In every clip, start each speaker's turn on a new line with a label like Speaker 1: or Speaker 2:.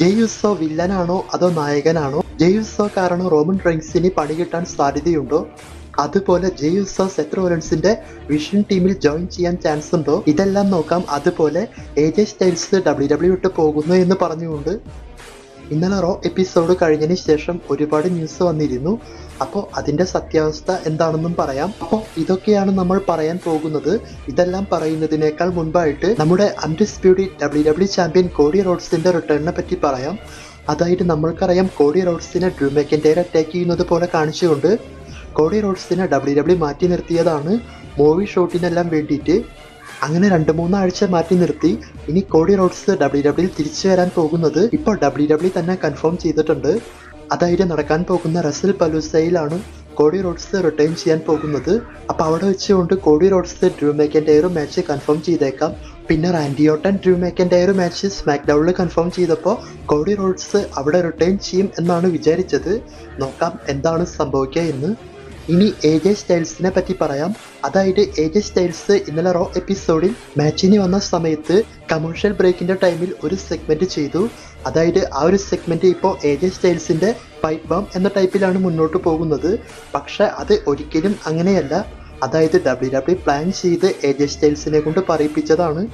Speaker 1: ജെയുസോ വില്ലനാണോ അതോ നായകനാണോ? ജെയുസോ കാരണം റോമൻ റെയിൻസിന് പണി കിട്ടാൻ സാധ്യതയുണ്ടോ? അതുപോലെ ജെയുസോ സെത്ത് റോലൻസിന്റെ വിഷൻ ടീമിൽ ജോയിൻ ചെയ്യാൻ ചാൻസ് ഉണ്ടോ ഇതെല്ലാം നോക്കാം. അതുപോലെ A J Styles W W വിട്ട് പോകുന്നു എന്ന് പറഞ്ഞുകൊണ്ട് ഇന്നലെ റോ എപ്പിസോഡ് കഴിഞ്ഞതിന് ശേഷം ഒരുപാട് ന്യൂസ് വന്നിരുന്നു. അപ്പോൾ അതിന്റെ സത്യാവസ്ഥ എന്താണെന്നും പറയാം. അപ്പോൾ ഇതൊക്കെയാണ് നമ്മൾ പറയാൻ പോകുന്നത്. ഇതെല്ലാം പറയുന്നതിനേക്കാൾ മുൻപായിട്ട് നമ്മുടെ undisputed W W champion Cody റോഡ്സിന്റെ റിട്ടേണിനെ പറ്റി പറയാം. അതായത് നമ്മൾക്കറിയാം കോഡി റോഡ്സിനെ ഡ്രൂ മെക്കൻഡേർ അറ്റാക്ക് ചെയ്യുന്നത് പോലെ കാണിച്ചുകൊണ്ട് കോഡി റോഡ്സിനെ ഡബ്ല്യു ഡബ്ല്യു മാറ്റി നിർത്തിയതാണ്. മൂവി ഷോട്ടിനെല്ലാം വേണ്ടിയിട്ട് അങ്ങനെ രണ്ട് മൂന്നാഴ്ച മാറ്റി നിർത്തി. ഇനി കോടി റോഡ്സ് ഡബ്ല്യു ഡബ്ല്യു തിരിച്ചു വരാൻ പോകുന്നത് ഇപ്പോൾ ഡബ്ല്യു ഡബ്ല്യു തന്നെ കൺഫേം ചെയ്തിട്ടുണ്ട്. അതായത് നടക്കാൻ പോകുന്ന റസൽ പലൂസയിലാണ് കോടി റോഡ്സ് റിട്ടേൺ ചെയ്യാൻ പോകുന്നത്. അപ്പോൾ അവിടെ വെച്ചുകൊണ്ട് Cody Rhodes Drew McIntyre match confirm ചെയ്തേക്കാം. പിന്നെ Randy Orton Drew McIntyre match smack ഡൗണിൽ കൺഫേം ചെയ്തപ്പോൾ കോടി റോഡ്സ് അവിടെ റിട്ടേൺ ചെയ്യും എന്നാണ് വിചാരിച്ചത്. നോക്കാം എന്താണ് സംഭവിക്കുക എന്ന്. ഇനി എ ജെ സ്റ്റൈൽസിനെ പറ്റി പറയാം. അതായത് എ ജെ സ്റ്റൈൽസ് ഇന്നലെ റോ എപ്പിസോഡിൽ മാച്ചിന് വന്ന സമയത്ത് കമേഴ്ഷ്യൽ ബ്രേക്കിന്റെ ടൈമിൽ ഒരു സെഗ്മെന്റ് ചെയ്തു. അതായത് ആ ഒരു സെഗ്മെന്റ് ഇപ്പോൾ എ ജെ സ്റ്റൈൽസിന്റെ പൈപ്പ് ബാം എന്ന ടൈപ്പിലാണ് മുന്നോട്ട് പോകുന്നത്. പക്ഷെ അത് ഒരിക്കലും അങ്ങനെയല്ല. അതായത് ഡബ്ല്യു ഡബ്ല്യു പ്ലാൻ ചെയ്ത് എ ജെ സ്റ്റൈൽസിനെ കൊണ്ട് പറയിപ്പിച്ചതാണ്.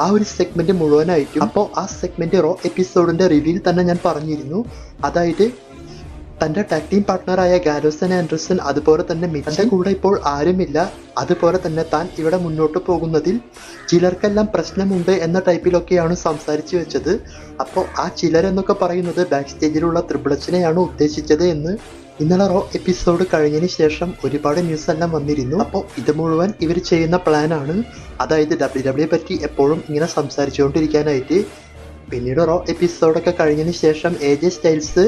Speaker 1: ആ ഒരു സെഗ്മെന്റ് മുഴുവനായിട്ടും അപ്പോൾ ആ സെഗ്മെന്റ് റോ എപ്പിസോഡിന്റെ റിവ്യൂവിൽ തന്നെ ഞാൻ പറഞ്ഞിരുന്നു. അതായത് തന്റെ ടാക് ടീം പാർട്ട്ണറായ ഗാരോസൻ ആൻഡ്രസൺ അതുപോലെ തന്നെ മിച്ചന്റെ കൂടെ ഇപ്പോൾ ആരുമില്ല. അതുപോലെ തന്നെ താൻ ഇവിടെ മുന്നോട്ട് പോകുന്നതിൽ ചിലർക്കെല്ലാം പ്രശ്നമുണ്ട് എന്ന ടൈപ്പിലൊക്കെയാണ് സംസാരിച്ചു വെച്ചത്. അപ്പോൾ ആ ചിലരെന്നൊക്കെ പറയുന്നത് ബാക്ക് സ്റ്റേജിലുള്ള ത്രിബിളച്ചിനെയാണ് ഉദ്ദേശിച്ചത് എന്ന് ഇന്നലെ റോ എപ്പിസോഡ് കഴിഞ്ഞതിന് ശേഷം ഒരുപാട് ന്യൂസ് എല്ലാം വന്നിരുന്നു. അപ്പോൾ ഇത് മുഴുവൻ ഇവർ ചെയ്യുന്ന പ്ലാനാണ് അതായത് ഡബ്ല്യു ഡബ്ല്യു പറ്റി എപ്പോഴും ഇങ്ങനെ സംസാരിച്ചുകൊണ്ടിരിക്കാനായിട്ട് പിന്നീട് റോ എപ്പിസോഡൊക്കെ കഴിഞ്ഞതിന് ശേഷം A J Styles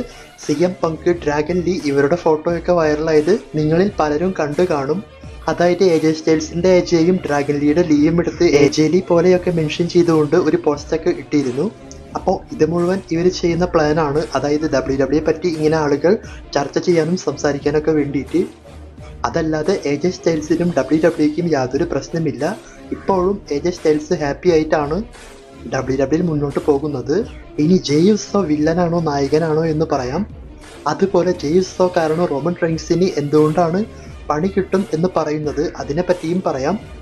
Speaker 1: C M Punk Dragon Lee ഇവരുടെ ഫോട്ടോയൊക്കെ വൈറലായത് നിങ്ങളിൽ പലരും കണ്ടു കാണും. അതായത് എ ജെ സ്റ്റൈൽസിന്റെ എ ജെയും ഡ്രാഗൻ ലീയുടെ ലീയും എടുത്ത് എ ജെ ലീ പോലെയൊക്കെ മെൻഷൻ ചെയ്തുകൊണ്ട് ഒരു പോസ്റ്റൊക്കെ ഇട്ടിരുന്നു. അപ്പോൾ ഇത് മുഴുവൻ ഇവർ ചെയ്യുന്ന പ്ലാനാണ് അതായത് ഡബ്ല്യു ഡബ്ല്യു പറ്റി ഇങ്ങനെ ആളുകൾ ചർച്ച ചെയ്യാനും സംസാരിക്കാനൊക്കെ വേണ്ടിയിട്ട്. അതല്ലാതെ എ ജെ സ്റ്റൈൽസിനും ഡബ്ല്യു ഡബ്ല്യുക്കും യാതൊരു പ്രശ്നമില്ല. ഇപ്പോഴും എ ജെ സ്റ്റൈൽസ് ഹാപ്പി ആയിട്ടാണ് ഡബ്ല്യു ഡബ്ല്യു മുന്നോട്ട് പോകുന്നത് ഇനി ജെയ്സോ വില്ലനാണോ നായകനാണോ എന്ന് പറയാം. അതുപോലെ ജെയ്സോ കാരണം റോമൻ റെയിൻസിന് എന്തുകൊണ്ടാണ് പണി കിട്ടും എന്ന് പറയുന്നത് അതിനെപ്പറ്റിയും പറയാം.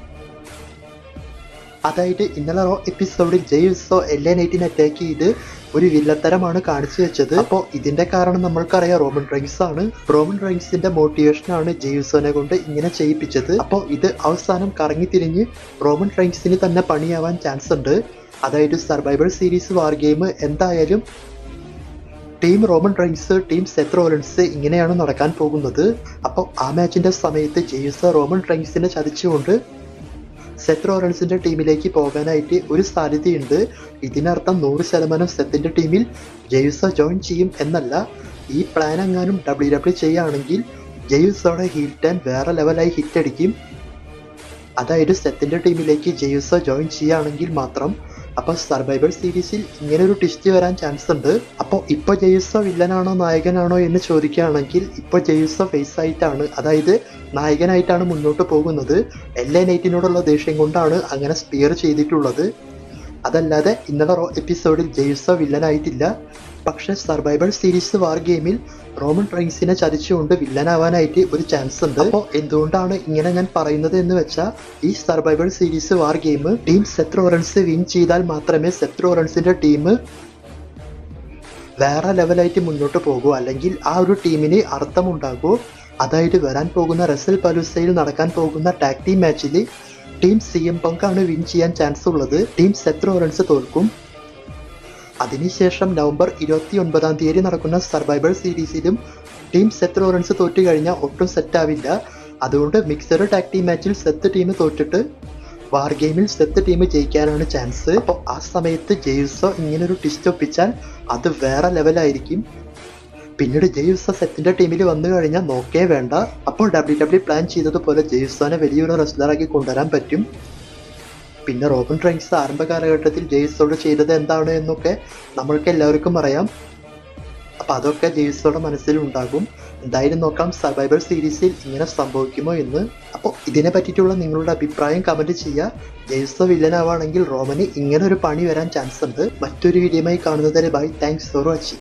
Speaker 1: അതായത് ഇന്നലെ റോ എപ്പിസോഡിൽ ജെയ്സോ എൻ നൈറ്റിനെ അറ്റാക്ക് ചെയ്ത് ഒരു വില്ലത്തരമാണ് കാണിച്ചു വെച്ചത്. അപ്പോൾ ഇതിന്റെ കാരണം നമ്മൾക്കറിയാം റോമൻ റൈൻസ് ആണ്. റോമൻ റൈൻസിന്റെ മോട്ടിവേഷനാണ് ജെയ്സോനെ കൊണ്ട് ഇങ്ങനെ ചെയ്യിപ്പിച്ചത്. അപ്പോൾ ഇത് അവസാനം കറങ്ങി തിരിഞ്ഞ് റോമൻ റൈൻസിന് തന്നെ പണിയാവാൻ ചാൻസ് ഉണ്ട്. അതായത് സർവൈവൽ സീരീസ് വാർ ഗെയിം എന്തായാലും team Roman Reigns team Seth Rollins ഇങ്ങനെയാണ് നടക്കാൻ പോകുന്നത്. അപ്പോൾ ആ മാച്ചിന്റെ സമയത്ത് ജെയ്സ് റോമൻ റൈൻസിനെ ചതിച്ചുകൊണ്ട് സെത്ത് റോറൻസിന്റെ ടീമിലേക്ക് പോകാനായിട്ട് ഒരു സാധ്യതയുണ്ട്. ഇതിനർത്ഥം നൂറ് ശതമാനം സെത്തിന്റെ ടീമിൽ ജെയ്സ ജോയിൻ ചെയ്യും എന്നല്ല. ഈ പ്ലാൻ എങ്ങാനും ഡബ്ല്യു ഡബ്ല്യു ചെയ്യുകയാണെങ്കിൽ ജെയ്സോടെ ഹീൽ ടൈം വേറെ ലെവലായി ഹിറ്റ് അടിക്കും. അതായത് സെത്തിന്റെ ടീമിലേക്ക് ജെയ്സ ജോയിൻ ചെയ്യുകയാണെങ്കിൽ മാത്രം അപ്പൊ സർവൈവൽ സീരീസിൽ ഇങ്ങനെ ഒരു ട്വിസ്റ്റ് വരാൻ ചാൻസ് ഉണ്ട്. അപ്പോൾ ഇപ്പൊ ജെയ്സോ വില്ലനാണോ നായകനാണോ എന്ന് ചോദിക്കുകയാണെങ്കിൽ ഇപ്പൊ ജെയ്സോ ഫേസ് ആയിട്ടാണ് അതായത് നായകനായിട്ടാണ് മുന്നോട്ട് പോകുന്നത്. എല്ലാ നൈറ്റിനോടുള്ള ദേഷ്യം കൊണ്ടാണ് അങ്ങനെ സ്പിയർ ചെയ്തിട്ടുള്ളത്. അതല്ലാതെ ഇന്നലെ റോ എപ്പിസോഡിൽ ജെയ്സോ വില്ലനായിട്ടില്ല. പക്ഷേ സർവൈവൽ സീരീസ് വാർ ഗെയിമിൽ റോമൻ റൈൻസിനെ ചതിച്ചുകൊണ്ട് വില്ലനാവാനായിട്ട് ഒരു ചാൻസ് ഉണ്ട്. അപ്പോൾ എന്തുകൊണ്ടാണ് ഇങ്ങനെ ഞാൻ പറയുന്നത് എന്ന് വെച്ചാൽ ഈ survival series war game team Seth Rollins win ചെയ്താൽ മാത്രമേ സെത്ത് റോറൻസിന്റെ ടീം വേറെ ലെവലായിട്ട് മുന്നോട്ട് പോകൂ. അല്ലെങ്കിൽ ആ ഒരു ടീമിന് അർത്ഥമുണ്ടാകൂ. അതായത് വരാൻ പോകുന്ന റസൽ പലൂസയിൽ നടക്കാൻ പോകുന്ന ടാഗ് ടീം മാച്ചിൽ ടീം സി എം പങ്കാണ് വിൻ ചെയ്യാൻ ചാൻസ് ഉള്ളത് ടീം സെത്രോ റൺസ് തോൽക്കും. അതിനുശേഷം നവംബർ ഇരുപത്തി ഒൻപതാം തീയതി നടക്കുന്ന സർവൈവൽ സീരീസിലും ടീം സെത്രോ റൺസ് തോറ്റു കഴിഞ്ഞാൽ ഒട്ടും സെറ്റ് ആവില്ല. അതുകൊണ്ട് മിക്സഡ് ടാക് ടീം മാച്ചിൽ സെത്ത് ടീം തോറ്റിട്ട് വാർ ഗെയിമിൽ സെത്ത് ടീം ജയിക്കാനാണ് ചാൻസ് അപ്പോൾ ആ സമയത്ത് ജെയ്സോ ഇങ്ങനൊരു ഒരു ട്വിസ്റ്റ് ഒപ്പിച്ചാൽ അത് വേറെ ലെവലായിരിക്കും പിന്നീട് ജെയ്സ സെത്തിന്റെ ടീമിൽ വന്നു കഴിഞ്ഞാൽ നോക്കേ വേണ്ട. അപ്പോൾ ഡബ്ല്യു ഡബ്ല്യു പ്ലാൻ ചെയ്തതുപോലെ ജെയ്സാനെ വലിയൊരു റെസ്ലറാക്കി കൊണ്ടുവരാൻ പറ്റും. പിന്നെ റോബൻ ട്രൈൻസ് ആരംഭ കാലഘട്ടത്തിൽ ജെയ്സോട് ചെയ്തത് എന്താണ് എന്നൊക്കെ നമ്മൾക്ക് എല്ലാവർക്കും അറിയാം. അപ്പൊ അതൊക്കെ ജെയ്സോടെ മനസ്സിൽ ഉണ്ടാകും. എന്തായാലും നോക്കാം സർവൈവർ സീരീസിൽ ഇങ്ങനെ സംഭവിക്കുമോ എന്ന്. അപ്പോൾ ഇതിനെ പറ്റിയിട്ടുള്ള നിങ്ങളുടെ അഭിപ്രായം കമന്റ് ചെയ്യുക. ജെയ്സോ വില്ലനാവാണെങ്കിൽ റോമന് ഇങ്ങനെ ഒരു പണി വരാൻ ചാൻസ് ഉണ്ട്. മറ്റൊരു വീഡിയോയുമായി കാണുന്നതിന് ബൈ താങ്ക്സ് ഫോർ വാച്ചിങ്